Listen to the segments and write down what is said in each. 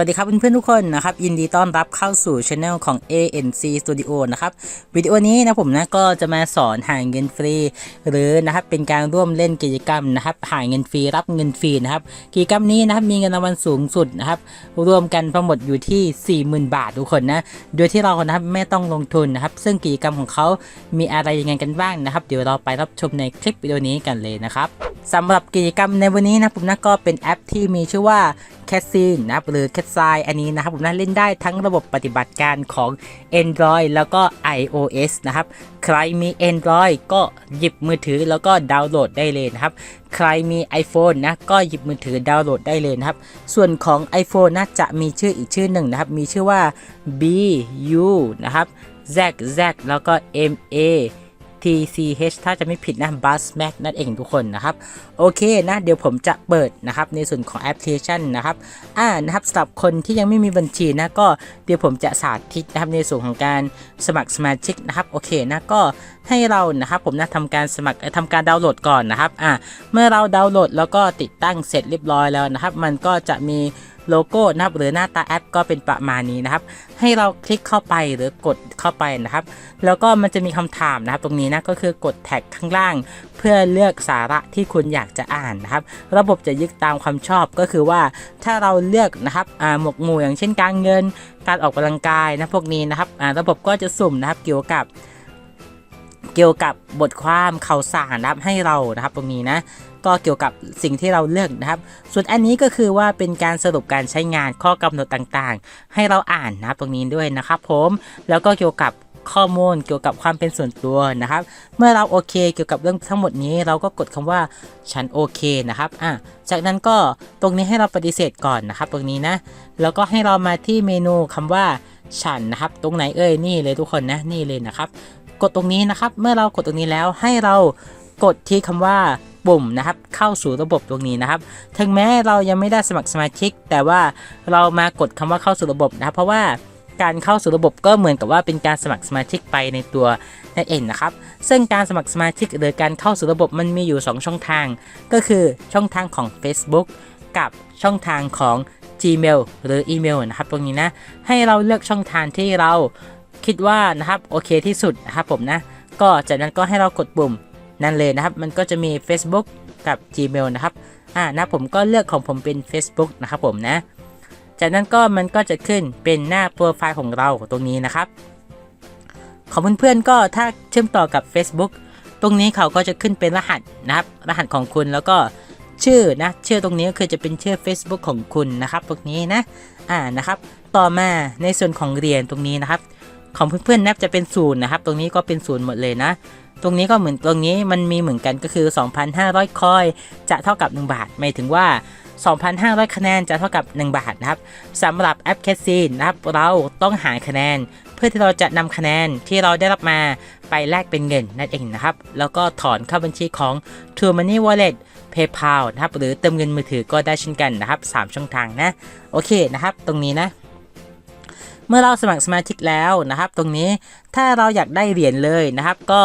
วัสดีครับเพื่อนๆทุกคนนะครับยินดีต้อนรับเข้าสู่ช anel ของ ANC Studio นะครับวิดีโอนี้นะผมนะก็จะมาสอนหาเงินฟรี หรือนะครับเป็นการร่วมเล่นกิจกรรมนะครับหาเงินฟรีรับเงินฟรีนะครับกิจกรรมนี้นะครับมีเงินรางวัลสูงสุดนะครับรวมกันทั้งหมดอยู่ที่ 40,000 บาททุกคนนะโดยที่เรานะครับไม่ต้องลงทุนนะครับซึ่งกิจกรรมของเขามีอะไรยังไงกันบ้างนะครับเดี๋ยวเราไปรับชมในคลิปวิดีโอนี้กันเลยนะครับสำหรับกิจกรรมในวันนี้นะผมนะก็เป็นแอปที่มีชื่อว่า c a t ซีนนะครับหรือ c a t ซอันนี้นะครับผมนะเล่นได้ทั้งระบบปฏิบัติการของ Android แล้วก็ iOS นะครับ ใครมี Android ก็หยิบมือถือแล้วก็ดาวน์โหลดได้เลยนะครับ ใครมี iPhone นะก็หยิบมือถือดาวน์โหลดได้เลยนะครับ ส่วนของ iPhone นะจะมีชื่ออีกชื่อหนึ่งนะครับ มีชื่อว่า BU นะครับ Z Z แล้วก็ MA TCH ถ้าจะไม่ผิดนะ Bus Mac นั่นเองทุกคนนะครับ โอเคนะ เดี๋ยวผมจะเปิดนะครับในส่วนของแอปพลิเคชันนะครับ อ่านะครับสำหรับคนที่ยังไม่มีบัญชีนะก็เดี๋ยวผมจะสาธิตนะครับในส่วนของการสมัครสมาชิกนะครับ โอเคนะก็ให้เรานะครับผมนะทำการสมัครทำการดาวน์โหลดก่อนนะครับ อ่าเมื่อเราดาวน์โหลดแล้วก็ติดตั้งเสร็จเรียบร้อยแล้วนะครับ มันก็จะมี โลโก้นะครับหรือหน้าตาแอปก็เป็นประมาณนี้นะครับ ให้เราคลิกเข้าไปหรือกดเข้าไปนะครับ แล้วก็มันจะมีคำถามนะครับ ตรงนี้นะก็คือกดแท็กข้างล่าง เพื่อเลือกสาระที่คุณอยากจะอ่านนะครับ ระบบจะยึดตามความชอบก็คือว่าถ้าเราเลือกนะครับหมวกหมู่อย่างเช่นการเงิน การออกกำลังกายนะพวกนี้นะครับระบบก็จะสุ่มนะครับเกี่ยวกับเกี่ยวกับบทความข่าวสารนะครับให้เรานะครับตรงนี้นะ ก็เกี่ยวกับสิ่งที่เราเลือกนะครับ ส่วนอันนี้ก็คือว่าเป็นการสรุปการใช้งานข้อกำหนดต่างๆ ให้เราอ่านนะตรงนี้ด้วยนะครับผมแล้วก็เกี่ยวกับข้อมูลเกี่ยวกับความเป็นส่วนตัวนะครับ เมื่อเราโอเคเกี่ยวกับเรื่องทั้งหมดนี้ เราก็กดคำว่าฉันโอเคนะครับอะจากนั้นก็ตรงนี้ให้เราปฏิเสธก่อนนะครับ ตรงนี้นะ แล้วก็ให้เรามาที่เมนูคำว่าฉันนะครับ ตรงไหนเอ่ยนี่เลยทุกคนนะนี่เลยนะครับ กดตรงนี้นะครับ เมื่อเรากดตรงนี้แล้วให้เรากดที่คำว่า ปุ่มนะครับเข้าสู่ระบบตรงนี้นะครับ ถึงแม้เรายังไม่ได้สมัครสมาชิก แต่ว่าเรามากดคำว่าเข้าสู่ระบบนะครับ เพราะว่าการเข้าสู่ระบบก็เหมือนกับว่าเป็นการสมัครสมาชิกไปในตัวนั่นเองนะครับ ซึ่งการสมัครสมาชิกหรือการเข้าสู่ระบบมันมีอยู่ 2 ช่องทาง ก็คือช่องทางของ Facebook กับช่องทางของ Gmail หรืออีเมลนะครับ ตรงนี้นะ ให้เราเลือกช่องทางที่เราคิดว่านะครับโอเคที่สุดนะครับผมนะ ก็จากนั้นก็ให้เรากดปุ่ม นั่นเลยนะครับ มันก็จะมี Facebook กับ Gmail นะครับอ่านะผมก็เลือกของผมเป็น Facebook นะครับผมนะ จากนั้นก็มันก็จะขึ้นเป็นหน้าโปรไฟล์ของเราตรงนี้นะครับ ของเพื่อนๆก็ถ้าเชื่อมต่อกับ Facebook ตรงนี้เขาก็จะขึ้นเป็นรหัสนะครับ รหัสของคุณแล้วก็ชื่อนะชื่อตรงนี้ก็คือจะเป็นชื่อ Facebook ของคุณนะครับ ตรงนี้นะอ่านะครับ ต่อมาในส่วนของเรียญตรงนี้นะครับ ของเพื่อนๆนับจะเป็นศูนย์นะครับ ตรงนี้ก็เป็นศูนย์หมดเลยนะ ตรงนี้ก็เหมือนตรงนี้มันมีเหมือนกันก็คือ 2,500 คอย จะเท่ากับ 1 บาท หมายถึงว่า 2,500 คะแนนจะเท่ากับ 1 บาทนะครับสำหรับแอป c a s i n นะครับเราต้องหาคะแนน เพื่อที่เราจะนำคะแนนที่เราได้รับมาไปแลกเป็นเงินนั่นเองนะครับ แล้วก็ถอนเข้าบัญชีของ True Money Wallet PayPal นะครับ หรือเติมเงินมือถือก็ได้เช่นกันนะครับ 3 ช่องทางนะ โอเคนะครับ ตรงนี้นะ เมื่อเราสมัครสมาชิกแล้วนะครับ ตรงนี้ถ้าเราอยากได้เหรียญเลยนะครับ ก็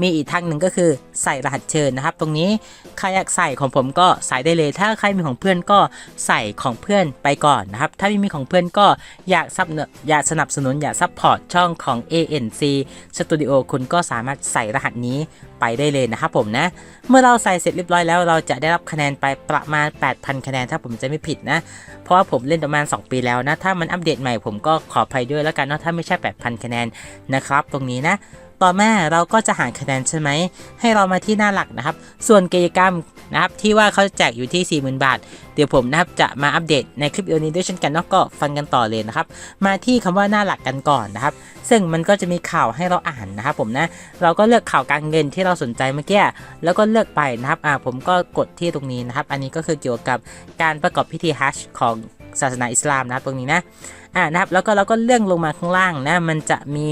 มีอีกทางหนึ่งก็คือใส่รหัสเชิญนะครับ ตรงนี้ใครอยากใส่ของผมก็ใส่ได้เลย ถ้าใครมีของเพื่อนก็ใส่ของเพื่อนไปก่อนนะครับ ถ้าไม่มีของเพื่อนก็อยากซับอยากสนับสนุนอยากซัพพอร์ตช่องของ ANC Studio คุณก็สามารถใส่รหัสนี้ไปได้เลยนะครับผมนะ เมื่อเราใส่เสร็จเรียบร้อยแล้วเราจะได้รับคะแนนไปประมาณ 8,000 คะแนนถ้าผมจะไม่ผิดนะ เพราะว่าผมเล่นประมาณ 2 ปีแล้วนะ ถ้ามันอัปเดตใหม่ผมก็ขออภัยด้วยแล้วกันเนาะถ้าไม่ใช่ 8,000 คะแนนนะครับ ตรงนี้นะ ต่อมาเราก็จะหาคะแนนใช่ไหม ให้เรามาที่หน้าหลักนะครับ ส่วนกิจกรรมนะครับที่ว่าเขาแจกอยู่ที่ 40,000 บาท เดี๋ยวผมนะครับจะมาอัปเดตในคลิปวิดีโอนี้ด้วยเช่นกันนาะก็ฟังกันต่อเลยนะครับ มาที่คำว่าหน้าหลักกันก่อนนะครับ ซึ่งมันก็จะมีข่าวให้เราอ่านนะครับผมนะ เราก็เลือกข่าวการเงินที่เราสนใจเมื่อกี้ แล้วก็เลือกไปนะครับ อ่าผมก็กดที่ตรงนี้นะครับ อันนี้ก็คือเกี่ยวกับการประกอบพิธีฮัจญ์ของศาสนาอิสลามนะครับตรงนี้นะ อ่านะครับ แล้วก็เราก็เลื่อนลงมาข้างล่างนะ มันจะมี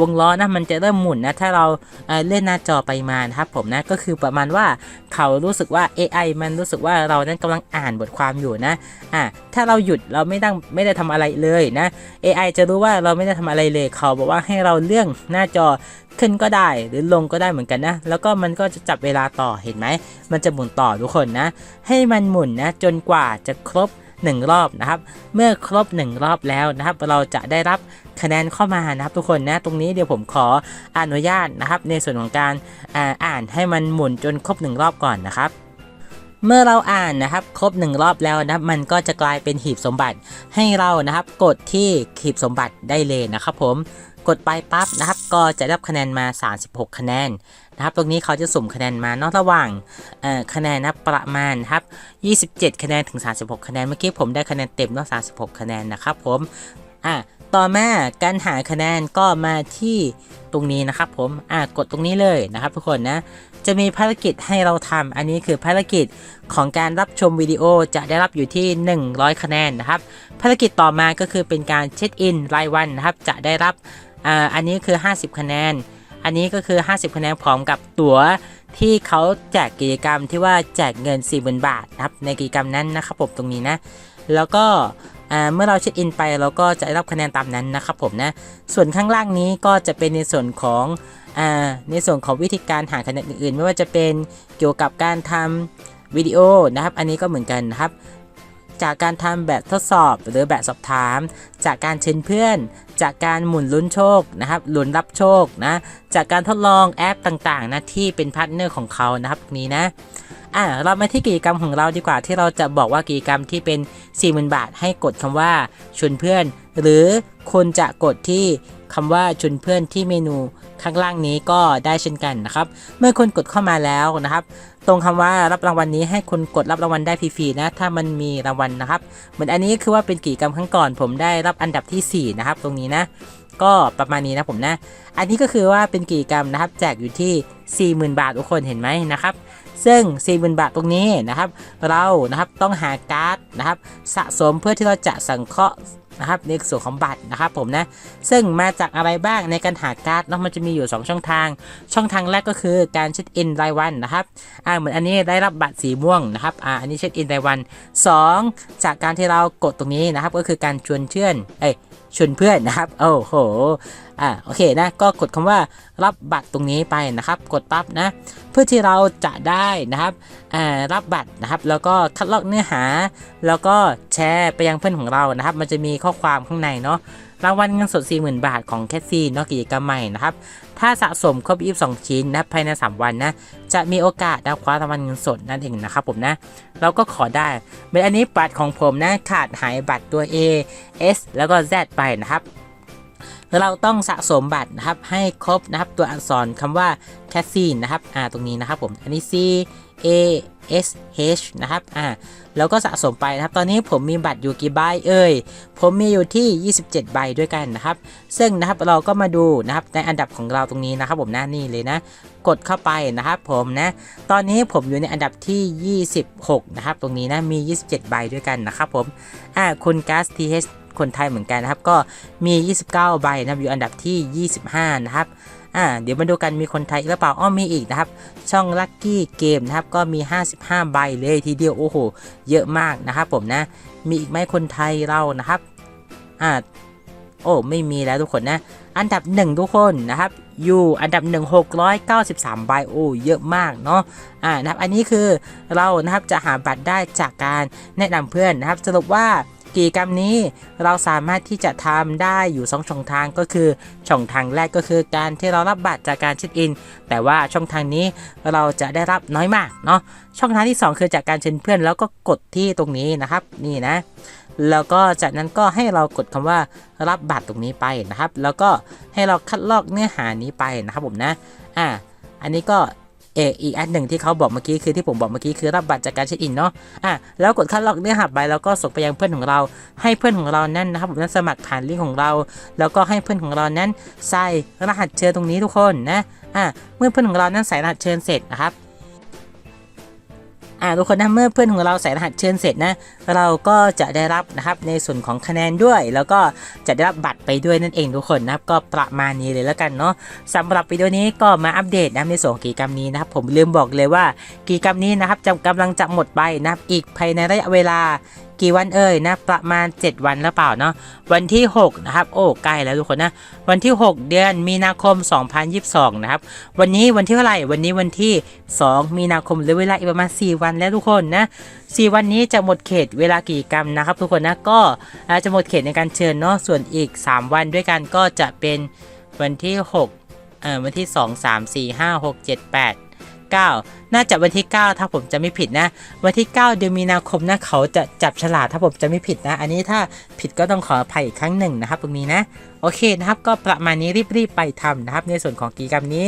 วงล้อนะมันจะเริ่มหมุนนะถ้าเราเอ่อเล่นหน้าจอไปมานะครับผมนะก็คือประมาณว่าเขารู้สึกว่า AI มันรู้สึกว่าเรานั้นกำลังอ่านบทความอยู่นะอ่าถ้าเราหยุดเราไม่ต้องไม่ได้ทำอะไรเลยนะ AI จะรู้ว่าเราไม่ได้ทำอะไรเลย เขาบอกว่าให้เราเลื่อนหน้าจอขึ้นก็ได้หรือลงก็ได้เหมือนกันนะ แล้วก็มันก็จะจับเวลาต่อเห็นไหม มันจะหมุนต่อทุกคนนะ ให้มันหมุนนะ จนกว่าจะครบ 1 รอบนะครับ เมื่อครบ 1 รอบแล้วนะครับ เราจะได้รับ คะแนนเข้ามานะครับทุกคนนะตรงนี้เดี๋ยวผมขออนุญาตนะครับ ในส่วนของการอ่านให้มันหมุนจนครบ1รอบก่อนนะครับเมื่อเราอ่านนะครับครบ 1 รอบแล้วนะมันก็จะกลายเป็นหีบสมบัติให้เรานะครับ กดที่หีบสมบัติได้เลยนะครับ ผมกดไปปั๊บนะครับ ก็จะได้รับคะแนนมา 36 คะแนนนะครับ ตรงนี้เขาจะสุ่มคะแนนมานอกระหว่างคะแนนนะประมาณครับ 27 คะแนนถึง 36 คะแนนเมื่อกี้ผมได้คะแนนเต็มนาะ36 คะแนนนะครับ ผมอะ ต่อมาการหาคะแนนก็มาที่ตรงนี้นะครับผมอะกดตรงนี้เลยนะครับทุกคนนะจะมีภารกิจให้เราทำอันนี้คือภารกิจของการรับชมวิดีโอจะได้รับอยู่ที่ 100 คะแนนนะครับ ภารกิจต่อมาก็คือเป็นการเช็คอินรายวันนะครับ จะได้รับอ่าอันนี้คือ 50 คะแนน อันนี้ก็คือ 50 คะแนนพร้อมกับตั๋วที่เขาแจกกิจกรรมที่ว่าแจกเงิน 40,000 บาทนะครับในกิจกรรมนั้นนะครับผมตรงนี้นะ แล้วก็ เมื่อเราเช็คอินไปเราก็จะได้รับคะแนนตามนั้นนะครับผมนะส่วนข้างล่างนี้ก็จะเป็นในส่วนของอในส่วนของวิธีการหาคะแนนอื่น ๆ ไม่ว่าจะเป็นเกี่ยวกับการทำวิดีโอนะครับ อันนี้ก็เหมือนกันนะครับ จากการทำแบบทดสอบหรือแบบสอบถาม จากการเชิญเพื่อน จากการหมุนลุ้นโชคนะครับหลุนรับโชคนะ จากการทดลองแอปต่างๆนะที่เป็นพาร์ทเนอร์ของเขานะครับนี้นะ อะเรามาที่กิจกรรมของเราดีกว่าที่เราจะบอกว่ากิจกรรมที่เป็น 40,000 บาท ให้กดคำว่าชวนเพื่อน หรือคุณจะกดที่คำว่าชวนเพื่อนที่เมนูข้างล่างนี้ก็ได้เช่นกันนะครับ เมื่อคุณกดเข้ามาแล้วนะครับ ตรงคำว่ารับรางวัลนี้ให้คุณกดรับรางวัลได้ฟรีๆนะ ถ้ามันมีรางวัลนะครับ เหมือนอันนี้คือว่าเป็นกิจกรรมครั้งก่อน ผมได้รับอันดับทีสี่ 4 นะครับ ตรงนี้นะ ก็ประมาณนี้นะผมนะ อันนี้ก็คือว่าเป็นกิจกรรมนะครับ แจกอยู่ที่ 40,000 บาททุกคนเห็นไหมนะครับ ซึ่ง 40,000 บาทตรงนี้นะครับ เรานะครับต้องหาการ์ดนะครับสะสมเพื่อที่เราจะสังเคราะห์นะครับในส่วนของบัตรนะครับผมนะ ซึ่งมาจากอะไรบ้างในการหาการ์ดเนาะมันจะมีอยู่ 2 ช่องทาง ช่องทางแรกก็คือการเช็คอินรายวันนะครับอ่าเหมือนอันนี้ได้รับบัตรสีม่วงนะครับอ่าอันนี้เช็คอินรายวัน 2 จากการที่เรากดตรงนี้นะครับก็คือการชวนเชื่อนเอ้ย ชวนเพื่อนนะครับ โอ้โห อ่า โอเคนะ ก็กดคำว่ารับบัตรตรงนี้ไปนะครับ กดปั๊บนะ เพื่อที่เราจะได้นะครับ อ่า รับบัตรนะครับ แล้วก็คัดลอกเนื้อหา แล้วก็แชร์ไปยังเพื่อนของเรานะครับ มันจะมีข้อความข้างในเนาะ รางวัลเงินสด 40,000 บาทของแคทซี่นาะกิจกรรมใหม่นะครับ ถ้าสะสมครบ22 ชิ้นนะภายใน 3 วันนะ จะมีโอกาสได้คว้ารางวัลเงินสดนั่นเองนะครับผมนะ เราก็ขอได้เหมือนอันนี้บัตรของผมนะขาดหายบัตรตัว A S แล้วก็ Z ไปนะครับเราต้องสะสมบัตรนะครับให้ครบนะครับตัวอักษรคำว่า c a s s i n นะครับอ่าตรงนี้นะครับผมอันนี้ C A S H นะครับ อ่า แล้วก็สะสมไปนะครับ ตอนนี้ผมมีบัตรอยู่กี่ใบเอ่ย ผมมีอยู่ที่ 27 ใบด้วยกันนะครับ ซึ่งนะครับเราก็มาดูนะครับในอันดับของเราตรงนี้นะครับ ผมหน้านี่เลยนะ กดเข้าไปนะครับผมนะ ตอนนี้ผมอยู่ในอันดับที่ 26 นะครับ ตรงนี้นะ มี 27 ใบด้วยกันนะครับผม อ่า คุณกัสทีเคนไทยเหมือนกันนะครับ ก็มี 29 ใบนะครับ อยู่อันดับที่ 25 นะครับ อ่าเดี๋ยวมาดูกันมีคนไทยกหรือเปล่าอ้อมีอีกนะครับ ช่อง Lucky Game นะครับก็มี 55 ใบเลยทีเดียวโอ้โห เยอะมากนะครับผมนะ มีอีกไหมคนไทยเรานะครับอ่าโอ้ไม่มีแล้วทุกคนนะ อันดับ 1 ทุกคนนะครับอยู่อันดับ 1 693 ใบโอ้เยอะมากเนาะอ่านะครับอันนี้คือเรานะครับจะหาบัตรได้จากการแนะนำเพื่อนนะครับสรุปว่า กิจกรรมนี้เราสามารถที่จะทำได้อยู่สองช่องทางก็คือช่องทางแรกก็คือการที่เรารับบัตรจากการเช็คอิน แต่ว่าช่องทางนี้เราจะได้รับน้อยมากเนาะช่องทางที่ 2 คือจากการเชิญเพื่อนแล้วก็กดที่ตรงนี้นะครับนี่นะแล้วก็จากนั้นก็ให้เรากดคำว่ารับบัตรตรงนี้ไปนะครับ แล้วก็ให้เราคัดลอกเนื้อหานี้ไปนะครับผมนะอ่าอันนี้ก็ เอออีกอันหนึ่งที่เขาบอกเมื่อกี้คือที่ผมบอกเมื่อกี้คือรับบัตรจากการเช็คอินเนาะอะแล้วกดคัดลอกเนื้อหาไปแล้วก็ส่งไปยังเพื่อนของเรา ให้เพื่อนของเรานั้นนะครับผมนั้นสมัครผ่านลิงก์ของเรา แล้วก็ให้เพื่อนของเรานั้นใส่รหัสเชิญตรงนี้ทุกคนนะอะเมื่อเพื่อนของเรานั้นใส่รหัสเชิญเสร็จนะครับ อ่าทุกคนนะเมื่อเพื่อนของเราใส่รหัสเชิญเสร็จนะ เราก็จะได้รับนะครับในส่วนของคะแนนด้วย แล้วก็จะได้รับบัตรไปด้วยนั่นเองทุกคนนะครับก็ประมาณนี้เลยแล้วกันเนาะสำหรับวิดีโอนี้ก็มาอัปเดตนะในส่วนกิจกรรมนี้นะครับผมลืมบอกเลยว่ากิจกรรมนี้นะครับจะกำลังจะหมดไปนะครับอีกภายในระยะเวลา กี่วันเอ่ยนะประมาณ 7 วันหรือเปล่าเนาะวันที่ 6 นะครับ โอ้ใกล้แล้วทุกคนนะ วันที่ 6 เดือนมีนาคม 2022 นะครับ วันนี้วันที่เท่าไหร่วันนี้วันที่ 2 มีนาคมเหลือเวลาอีกประมาณ 4 วันแล้วทุกคนนะ 4 วันนี้จะหมดเขตเวลากี่กรรมนะครับ ทุกคนนะก็จจะหมดเขตในการเชิญเนาะส่วนอีก 3 วันด้วยกันก็จะเป็นวันที่ 6 เอ่อวันที่ 2 3 4 5 6 7 8 9น่าจะวันที่ 9 ถ้าผมจะไม่ผิดนะ วันที่ 9 เดือนมีนาคมนะเขาจะจับฉลากถ้าผมจะไม่ผิดนะ อันนี้ถ้าผิดก็ต้องขออภัยอีกครั้งหนึ่งนะครับ ตรงนี้นะ โอเคนะครับ ก็ประมาณนี้รีบๆไปทำนะครับ ในส่วนของกิจกรรมนี้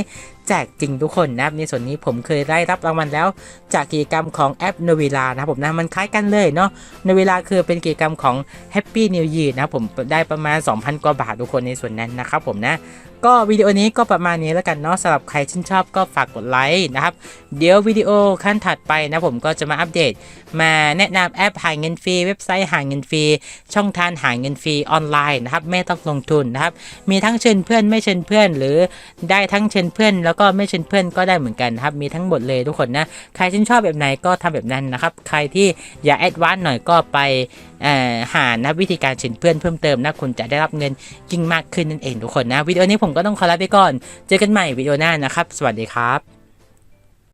แจกจริงทุกคนนะครับ ในส่วนนี้ผมเคยได้รับรางวัลแล้ว จากกิจกรรมของแอปโนเวลานะครับผมนะมันคล้ายกันเลยเนาะโนเวลาคือเป็นกิจกรรมของ Happy New Year นะครับผมได้ประมาณ 2,000 กว่าบาททุกคนในส่วนนั้นนะครับผมนะ ก็วิดีโอนี้ก็ประมาณนี้แล้วกันเนาะสำหรับใครชื่นชอบก็ฝากกดไลค์นะครับเดี๋ยววิดีโอขั้นถัดไปนะผมก็จะมาอัปเดต มาแนะนำแอปหาเงินฟรีเว็บไซต์หาเงินฟรีช่องทางหาเงินฟรีออนไลน์นะครับไม่ต้องลงทุนนะครับมีทั้งเชิญเพื่อนไม่เชิญเพื่อน หรือได้ทั้งเชิญเพื่อน แล้วก็ไม่เชิญเพื่อนก็ได้เหมือนกันนะครับมีทั้งหมดเลยทุกคนนะใครชื่นชอบแบบไหนก็ทำแบบนั้นนะครับใครที่อยากแอดวานซ์หน่อยก็ไปหานะวิธีการเชิญเพื่อนเพิ่มเติมนะคุณจะได้รับเงินยิ่งมากขึ้นนั่นเองทุกคนนะวิดีโอนี้ผมก็ต้องขอลาไปก่อน เจอกันใหม่วิดีโอหน้านะครับ สวัสดีครับ